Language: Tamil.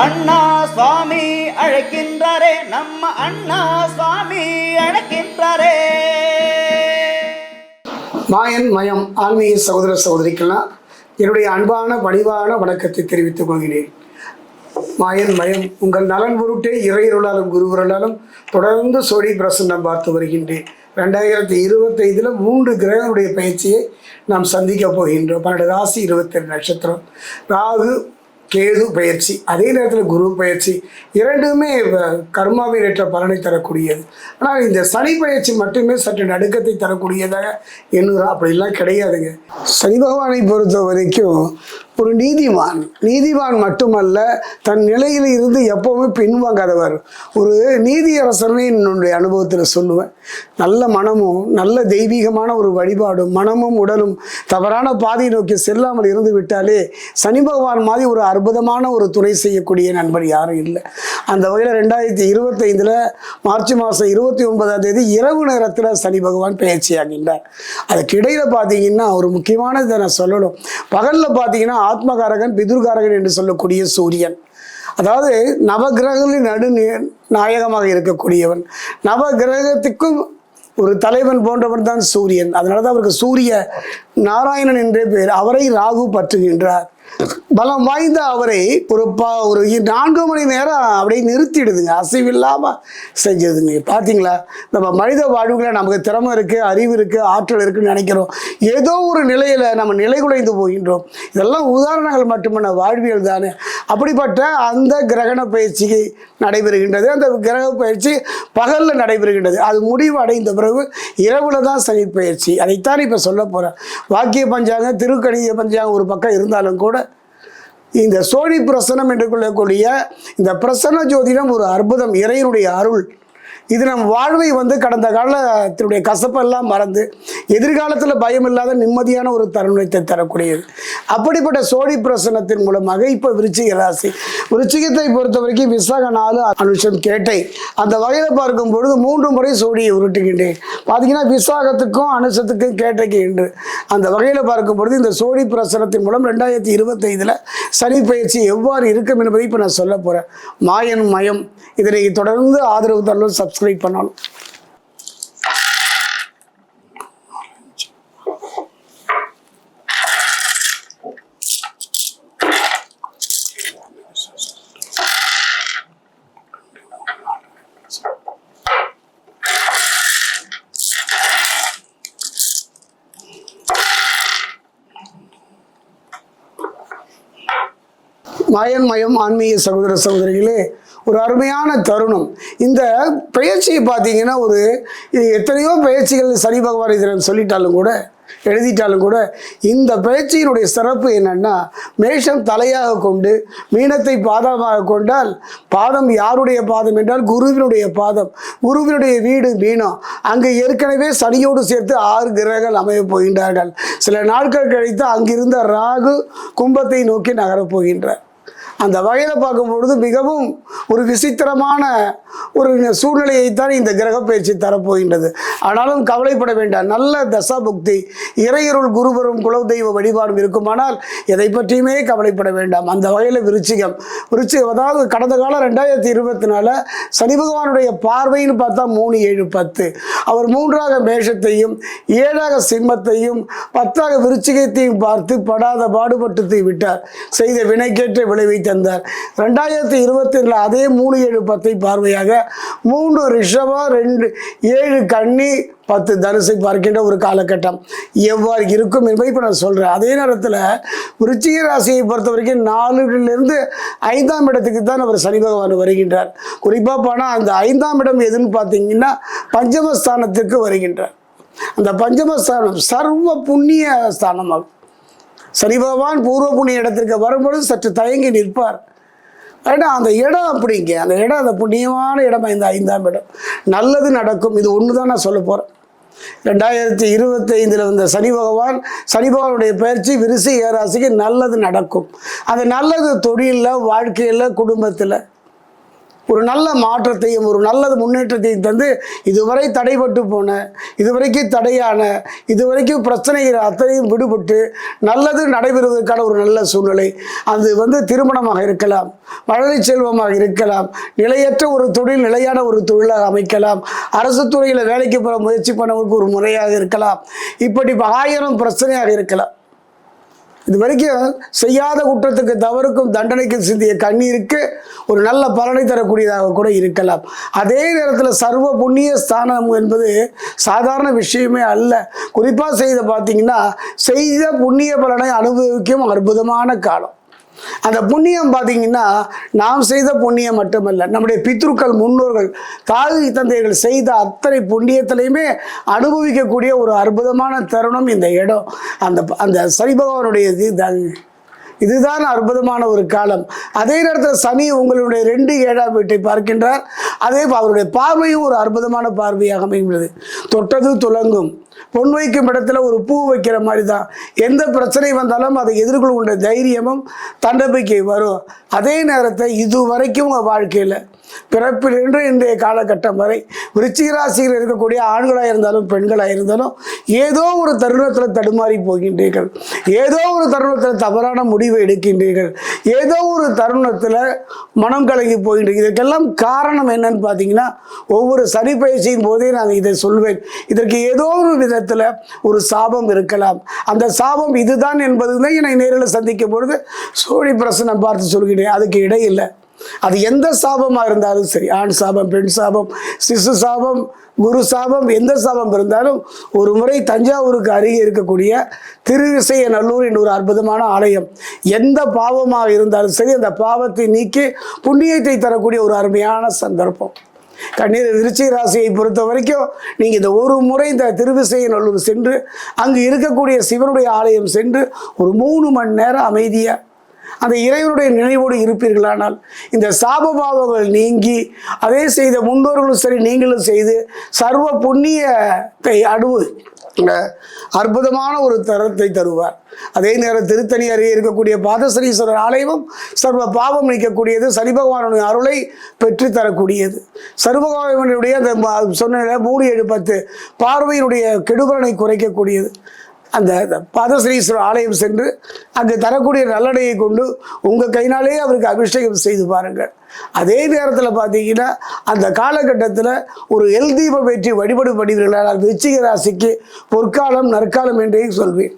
அண்ணா சுவாமி அழைக்கின்றாரே நம்ம அண்ணா சுவாமி அழைக்கின்றாரே. மாயன் மயம் ஆன்மீக சகோதர சகோதரிக்கெல்லாம் என்னுடைய அன்பான பணிவான வணக்கத்தை தெரிவித்துக் கொள்கிறேன். மாயன் மயம் உங்கள் நலன் பொருட்டே இறையருளாலும் குருவருளாலும் தொடர்ந்து சோழி பிரசன்னம் பார்த்து வருகின்றேன். ரெண்டாயிரத்தி இருபத்தைந்தில் மூன்று கிரகங்களுடைய பயிற்சியை நாம் சந்திக்க போகின்றோம். பன்னெண்டு ராசி இருபத்தெட்டு நட்சத்திரம். ராகு கேது பயிற்சி அதே நேரத்தில் குரு பயிற்சி இரண்டுமே கர்மாவின் ஏற்ற பலனை தரக்கூடியது. ஆனால் இந்த சனி பயிற்சி மட்டுமே சற்று நடுக்கத்தை தரக்கூடியதாக எண்ணுகிறோம் அப்படிலாம் கிடையாதுங்க. சனி பகவானை பொறுத்த வரைக்கும் ஒரு நீதிமான் நீதிமான் மட்டுமல்ல தன் நிலையில் இருந்து எப்போவுமே பின்வாங்காதவர். ஒரு நீதியரசர்னு என்னுடைய அனுபவத்தில் சொல்லுவேன். நல்ல மனமும் நல்ல தெய்வீகமான ஒரு வழிபாடும் மனமும் உடலும் தவறான பாதையை நோக்கி செல்லாமல் இருந்து விட்டாலே சனி பகவான் மாதிரி ஒரு அற்புதமான ஒரு துணை செய்யக்கூடிய நண்பர் யாரும் இல்லை. அந்த வகையில் ரெண்டாயிரத்தி இருபத்தைந்தில் மார்ச் மாதம் இருபத்தி ஒன்பதாம் தேதி இரவு நேரத்தில் சனி பகவான் பயிற்சியாகின்றார் அதுக்கு இடையில் பார்த்தீங்கன்னா ஒரு முக்கியமானதை நான் சொல்லணும். பகலில் பார்த்தீங்கன்னா ஆத்மகாரகன் பிதுர்காரகன் என்று சொல்லக்கூடிய சூரியன். அதாவது நவகிரகங்களின் நடு நாயகமாக இருக்கக்கூடியவன். நவகிரகத்துக்கும் ஒரு தலைவன் போன்றவன் தான் சூரியன். அதனால தான் அவருக்கு சூரிய நாராயணன் என்றே பேர். அவரை ராகு பற்றுகின்றார். பலம் வாய்ந்த அவரை ஒரு ஒரு நான்கு மணி நேரம் அப்படியே நிறுத்திடுதுங்க. அசைவில்லாமல் செஞ்சதுங்க. பார்த்தீங்களா நம்ம மனித வாழ்வுகளை நமக்கு திறமை இருக்குது அறிவு இருக்குது ஆற்றல் இருக்குன்னு நினைக்கிறோம். ஏதோ ஒரு நிலையில் நம்ம நிலை குலைந்து போகின்றோம். இதெல்லாம் உதாரணங்கள் மட்டுமல்ல வாழ்வியல் தானே. அப்படிப்பட்ட அந்த கிரகண பயிற்சி நடைபெறுகின்றது. அந்த கிரக பயிற்சி பகலில் நடைபெறுகின்றது. அது முடிவு அடைந்த பிறகு இரவில் தான் சனி பயிற்சி. அதைத்தான் இப்போ சொல்ல போகிறேன் வாக்கிய பஞ்சாங்கம் திருக்கணிய பஞ்சாங்கம் ஒரு பக்கம் இருந்தாலும் கூட இந்த சோழி பிரசனம் என்று கொள்ளக்கூடிய இந்த பிரசன்ன ஜோதிடம் ஒரு அற்புதம். இறையினுடைய அருள். இது நம் வாழ்வை வந்து கடந்த காலத்தினுடைய கசப்பெல்லாம் மறந்து எதிர்காலத்தில் பயம் இல்லாத நிம்மதியான ஒரு தருணத்தை தரக்கூடியது. அப்படிப்பட்ட சோழி பிரசனத்தின் மூலமாக இப்போ விருச்சிக ராசி. விருச்சிகத்தை பொறுத்த வரைக்கும் விசாக நாலு அனுஷம் கேட்டை. அந்த வகையில் பார்க்கும் பொழுது மூன்று முறை சோழியை உருட்டுகின்றேன். பார்த்தீங்கன்னா விசாகத்துக்கும் அனுஷத்துக்கும் கேட்டைக்கு என்று அந்த வகையில் பார்க்கும் பொழுது இந்த சோழி பிரசனத்தின் மூலம் ரெண்டாயிரத்தி இருபத்தைந்தில் சனி பயிற்சி எவ்வாறு இருக்கும் என்பதை இப்போ நான் சொல்ல போகிறேன் மாயன் மயம். இதனை தொடர்ந்து ஆதரவு தரலும் சப்ஸ்கிரைப் பண்ணணும். மாயன் மயம் ஆன்மீக சகோதர சகோதரிகளே ஒரு அருமையான தருணம். இந்த பயிற்சியை பார்த்தீங்கன்னா ஒரு இது எத்தனையோ பயிற்சிகள் சனி பகவான் இதில் சொல்லிட்டாலும் கூட எழுதிட்டாலும் கூட இந்த பயிற்சியினுடைய சிறப்பு என்னன்னா மேஷம் தலையாக கொண்டு மீனத்தை பாதமாக கொண்டால் பாதம் யாருடைய பாதம் என்றால் குருவினுடைய பாதம். குருவினுடைய வீடு மீனம். அங்கு ஏற்கனவே சனியோடு சேர்த்து ஆறு கிரகங்கள் அமையப் போகின்றார்கள். சில நாட்கள் கழித்து அங்கிருந்த ராகு கும்பத்தை நோக்கி நகரப் போகின்றார். அந்த வகையில் பார்க்கும் பொழுது மிகவும் ஒரு விசித்திரமான ஒரு சூழ்நிலையைத்தான் இந்த கிரக பயிற்சி தரப்போகின்றது. ஆனாலும் கவலைப்பட வேண்டாம். நல்ல தசாபுக்தி இறையருள் குருவரும் குலதெய்வ வழிபாடும் இருக்குமானால் எதை பற்றியுமே கவலைப்பட வேண்டாம். அந்த வகையில் விருச்சிகம். விருச்சிகம் அதாவது கடந்த காலம் ரெண்டாயிரத்தி இருபத்தி நாலு சனி பகவானுடைய பார்வைன்னு பார்த்தா மூணு ஏழு பத்து. அவர் மூன்றாக மேஷத்தையும் ஏழாக சிம்மத்தையும் பத்தாக விருச்சிகத்தையும் பார்த்து படாத பாடுபட்டு விட்டார். செய்த வினைக்கேற்ற விளைவை தந்தார். ரெண்டாயிரத்தி இருபத்தி அதே மூணு ஏழு பத்தை பார்வையாக மூன்று ரிஷபம் ரெண்டு ஏழு கன்னி பத்து தனுசை பார்க்கின்ற ஒரு காலகட்டம் எவ்வாறு இருக்கும் என்பதை இப்போ நான் சொல்கிறேன் அதே நேரத்தில் விருச்சிக ராசியை பொறுத்த வரைக்கும் நாலுலேருந்து ஐந்தாம் இடத்துக்கு தான் அவர் சனி பகவான் வருகின்றார். குறிப்பாக போனால் அந்த ஐந்தாம் இடம் எதுன்னு பார்த்தீங்கன்னா பஞ்சமஸ்தானத்துக்கு வருகின்றார். அந்த பஞ்சமஸ்தானம் சர்வ புண்ணிய ஸ்தானமாகும் சனி பகவான் பூர்வ புண்ணிய இடத்திற்கு வரும்பொழுது சற்று தயங்கி நிற்பார். ஏன்னா அந்த இடம் அப்படிங்க. அந்த இடம் அந்த புண்ணியமான இடம் இந்த ஐந்தாம் இடம். நல்லது நடக்கும். இது ஒன்று தான் நான் சொல்ல போகிறேன் ரெண்டாயிரத்தி இருபத்தைந்தில் வந்த சனி பகவான் சனி பகவானுடைய பயிற்சி விருசி ஏராசிக்கு நல்லது நடக்கும். அது நல்லது தொழிலில் வாழ்க்கையில் குடும்பத்தில். ஒரு நல்ல மாற்றத்தையும் ஒரு நல்லது முன்னேற்றத்தையும் தந்து இதுவரை தடைபட்டு போன இதுவரைக்கும் தடையான இதுவரைக்கும் பிரச்சனைகள் அத்தனையும் விடுபட்டு நல்லது நடைபெறுவதற்கான ஒரு நல்ல சூழ்நிலை. அது வந்து திருமணமாக இருக்கலாம் மழலை செல்வமாக இருக்கலாம் நிலையற்ற ஒரு தொழில் நிலையான ஒரு தொழிலாக அமைக்கலாம் அரசு துறையில் வேலைக்கு போகிற முயற்சி பண்ணவங்களுக்கு ஒரு முறையாக இருக்கலாம். இப்படி ஆயிரம் பிரச்சனையாக இருக்கலாம். இது வரைக்கும் செய்யாத குற்றத்துக்கு தவறுக்கும் தண்டனைக்கும் சிந்திய கண்ணீருக்கு ஒரு நல்ல பலனை தரக்கூடியதாக கூட இருக்கலாம். அதே நேரத்தில் சர்வ புண்ணிய ஸ்தானம் என்பது சாதாரண விஷயமே அல்ல. குறிப்பாக செய்த பார்த்தீங்கன்னா செய்த புண்ணிய பலனை அனுபவிக்கும் அற்புதமான காலம். அந்த புண்ணியம் பார்த்தீங்கன்னா நாம் செய்த புண்ணியம் மட்டுமல்ல நம்முடைய பித்ருக்கள் முன்னோர்கள் தாய் தந்தைகள் செய்த அத்தனை புண்ணியத்திலையுமே அனுபவிக்கக்கூடிய ஒரு அற்புதமான தருணம் இந்த இடம். அந்த அந்த சனி பகவானுடைய இதுதாங்க இதுதான் அற்புதமான ஒரு காலம். அதே நேரத்தில் சனி உங்களுடைய ரெண்டு ஏழாம் வீட்டை பார்க்கின்றார். அதே அவருடைய பார்வையும் ஒரு அற்புதமான பார்வையாக அமைகிறது தொட்டது துலங்கும். பொன் வைக்கும் இடத்துல ஒரு பூ வைக்கிற மாதிரி தான் எந்த பிரச்சனை வந்தாலும் அதை எதிர்கொள்கின்ற தைரியமும் தன்னம்பிக்கை வரும். அதே நேரத்தை இது வரைக்கும் உங்கள் வாழ்க்கையில் பிறப்பிலிருந்து இன்றைய காலகட்டம் வரை விருச்சிக ராசியில் இருக்கக்கூடிய ஆண்களாக இருந்தாலும் பெண்களாக இருந்தாலும் ஏதோ ஒரு தருணத்தில் தடுமாறி போகின்றீர்கள். ஏதோ ஒரு தருணத்தில் தவறான முடிவை எடுக்கின்றீர்கள். ஏதோ ஒரு தருணத்தில் மனம் கலங்கி போகின்றீர்கள். இதற்கெல்லாம் காரணம் என்னன்னு பார்த்தீங்கன்னா ஒவ்வொரு சனி பயிற்சியின் போதே நான் இதை சொல்வேன். இதற்கு ஏதோ ஒரு விதத்தில் ஒரு சாபம் இருக்கலாம். அந்த சாபம் இதுதான் என்பது தான் என்னை நேரில் சந்திக்கும் பொழுது சோழி பிரசனம் பார்த்து சொல்கிறேன். அதுக்கு இடையில்லை. அது எந்த சாபமாக இருந்தாலும் சரி. ஆண் சாபம் பெண் சாபம் சிசு சாபம் குரு சாபம் எந்த சாபம் இருந்தாலும் ஒரு முறை தஞ்சாவூருக்கு அருகே இருக்கக்கூடிய திருவிசையநல்லூர் என்ற ஒரு அற்புதமான ஆலயம் எந்த பாவமாக இருந்தாலும் சரி அந்த பாவத்தை நீக்கி புண்ணியத்தை தரக்கூடிய ஒரு அருமையான சந்தர்ப்பம். கண்ணீர் திருச்சி ராசியை பொறுத்த வரைக்கும் நீங்கள் இந்த ஒரு முறை இந்த திருவிசையநல்லூர் சென்று அங்கு இருக்கக்கூடிய சிவனுடைய ஆலயம் சென்று ஒரு மூணு மணி நேரம் அமைதியாக அந்த இறைவனுடைய நினைவோடு இருப்பீர்களானால் இந்த சாபபாவங்கள் நீங்கி அதே செய்த முன்னோர்களும் சரி நீங்களும் செய்து சர்வ புண்ணியத்தை அனுபவி அற்புதமான ஒரு தரத்தை தருவார். அதே நேரம் திருத்தணி அருகே இருக்கக்கூடிய பாதசனீஸ்வரர் ஆலயமும் சர்வ பாவம் நீக்கக்கூடியது சனி பகவானுடைய அருளை பெற்று தரக்கூடியது. சர்வபகவானுடைய அந்த சொன்ன மூணு ஏழு பத்து பார்வையினுடைய கெடுபலனை குறைக்கக்கூடியது. அந்த பாதஸ்ரீஸ்வரர் ஆலயம் சென்று அங்கு தரக்கூடிய நல்லடையை கொண்டு உங்கள் கையினாலேயே அவருக்கு அபிஷேகம் செய்து பாருங்கள். அதே நேரத்தில் பார்த்தீங்கன்னா அந்த காலகட்டத்தில் ஒரு எல் தீபம் ஏற்றி வழிபடு படுவீர்களால் விருச்சிக ராசிக்கு பொற்காலம் நற்காலம் என்றே சொல்வேன்.